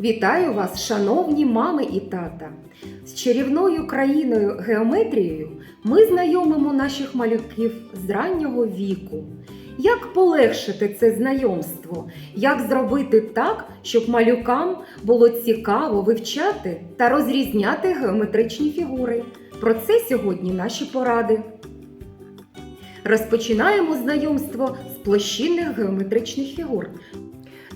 Вітаю вас, шановні мами і тата! З чарівною країною геометрією ми знайомимо наших малюків з раннього віку. Як полегшити це знайомство? Як зробити так, щоб малюкам було цікаво вивчати та розрізняти геометричні фігури? Про це сьогодні наші поради. Розпочинаємо знайомство з площинних геометричних фігур.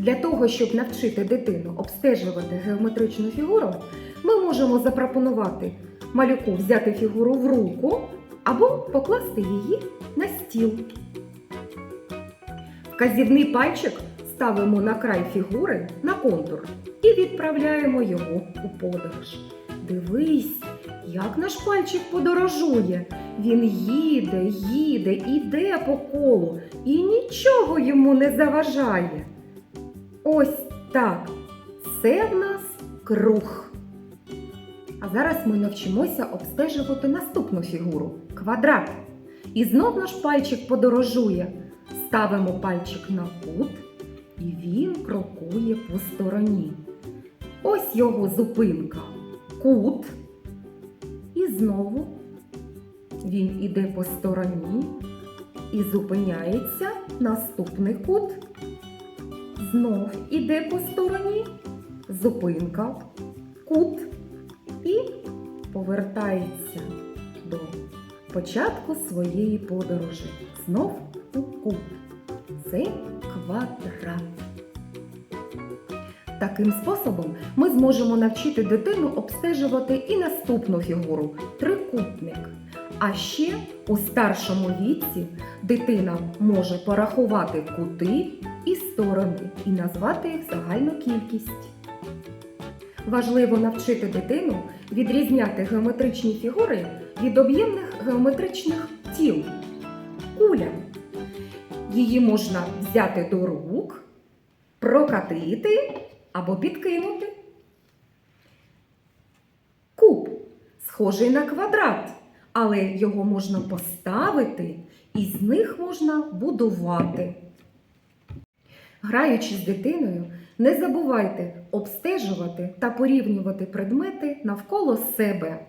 Для того, щоб навчити дитину обстежувати геометричну фігуру, ми можемо запропонувати малюку взяти фігуру в руку або покласти її на стіл. Вказівний пальчик ставимо на край фігури на контур і відправляємо його у подорож. Дивись, як наш пальчик подорожує. Він їде, їде, іде по колу і нічого йому не заважає. Ось так. Це в нас круг. А зараз ми навчимося обстежувати наступну фігуру квадрат. І знов наш пальчик подорожує. Ставимо пальчик на кут, і він крокує по стороні. Ось його зупинка. Кут. І знову він іде по стороні і зупиняється наступний кут. Знов іде по стороні, зупинка, кут і повертається до початку своєї подорожі. Знов у кут. Це квадрат. Таким способом ми зможемо навчити дитину обстежувати і наступну фігуру трикутник. А ще у старшому віці дитина може порахувати кути і сторони і назвати їх загальну кількість. Важливо навчити дитину відрізняти геометричні фігури від об'ємних геометричних тіл. Куля. Її можна взяти до рук, прокатити або підкинути. Куб схожий на квадрат, але його можна поставити і з них можна будувати. Граючи з дитиною, не забувайте обстежувати та порівнювати предмети навколо себе.